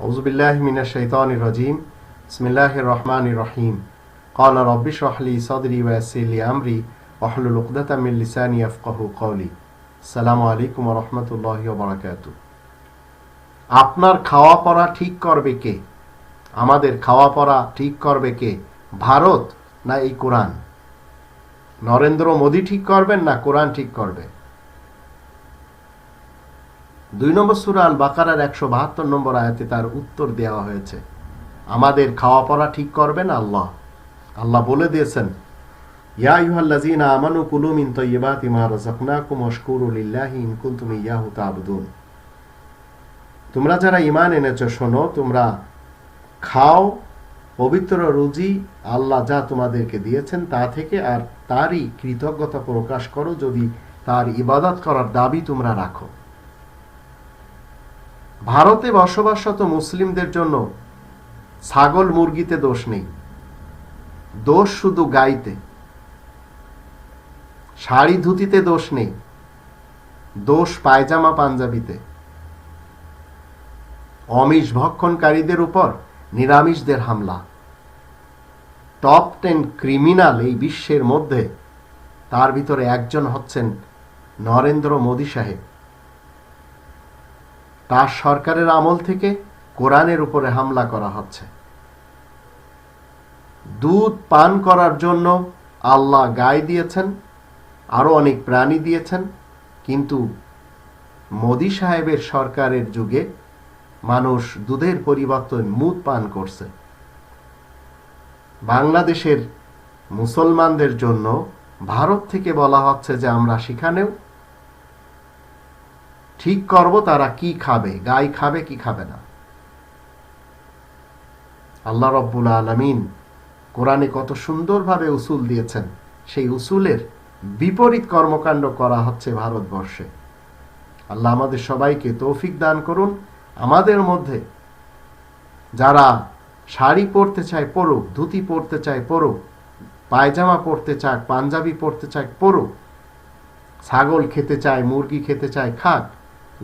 أعوذ بالله من الشيطان الرجيم بسم الله الرحمن الرحيم قال رب اشرح لي صدري ويسر لي أمري واحلل عقدة من لساني يفقه قولي السلام عليكم ورحمة الله وبركاته আপনার খাওয়া পড়া ঠিক করবে কে আমাদের খাওয়া পড়া ঠিক করবে কে ভারত না এই কোরআন নরেন্দ্র মোদী ঠিক করবেন না কোরআন ঠিক করবে দুই নম্বর সুরা আল বাকারার একশো বাহাত্তর নম্বর আয়াতে তার উত্তর দেওয়া হয়েছে। আমাদের খাওয়া পড়া ঠিক করবেন আল্লাহ। আল্লাহ বলে দিয়েছেন, ইয়া ইউহাল্লাযীনা আমানু কুলু মিন তাইয়্যিবাতি মা রাযাকনাকুম ওয়াশকুরু লিল্লাহি ইন কুনতুম ইয়াহু তা'বুদুন। তোমরা যারা ঈমান এনেছো, শোনো, তোমরা খাও, পবিত্র রুজি আল্লাহ যা তোমাদেরকে দিয়েছেন তা থেকে, আর তারই কৃতজ্ঞতা প্রকাশ করো যদি তার ইবাদত করার দাবি তোমরা রাখো। ভারতে বসবাসরত মুসলিমদের জন্য ছাগল মুরগিতে দোষ নেই। দোষ শুধু গাইতে। শাড়ি ধুতিতে দোষ নেই। দোষ পায়জামা পাঞ্জাবিতে। অমিষ ভক্ষণকারীদের উপর নিরামিষদের হামলা। টপ টেন ক্রিমিনাল এই বিশ্বের মধ্যে তার ভিতরে একজন হচ্ছেন নরেন্দ্র মোদী সাহেব। তার সরকারের আমল থেকে কোরআনের উপরে হামলা করা হচ্ছে। দুধ পান করার জন্য আল্লাহ গায়ে দিয়েছেন, আরও অনেক প্রাণী দিয়েছেন, কিন্তু মোদি সাহেবের সরকারের যুগে মানুষ দুধের পরিবর্তন মুদ পান করছে। বাংলাদেশের মুসলমানদের জন্য ভারত থেকে বলা হচ্ছে যে আমরা সেখানেও ঠিক করব তারা কি খাবে, গাই খাবে কি খাবে না। আল্লাহ রব্বুল আলমিন কোরআনে কত সুন্দরভাবে উসুল দিয়েছেন, সেই উসুলের বিপরীত কর্মকাণ্ড করা হচ্ছে ভারতবর্ষে। আল্লাহ আমাদের সবাইকে তৌফিক দান করুন। আমাদের মধ্যে যারা শাড়ি পরতে চায় পরুক, ধুতি পরতে চায় পরুক, পায়জামা পরতে চায় পাঞ্জাবি পরতে চায় পরুক, ছাগল খেতে চায়, মুরগি খেতে চায়, খাক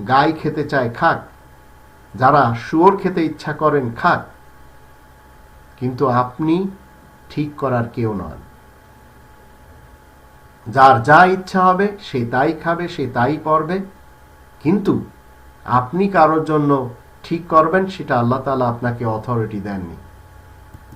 গাই খেতে চায় খাক, যারা শুয়োর খেতে ইচ্ছা করেন খাক, কিন্তু আপনি ঠিক করার কেউ নন। যার যা ইচ্ছা হবে, সে তাই খাবে, সে তাই পড়বে, কিন্তু আপনি কারোর জন্য ঠিক করবেন, সেটা আল্লাহ তালা আপনাকে অথরিটি দেননি।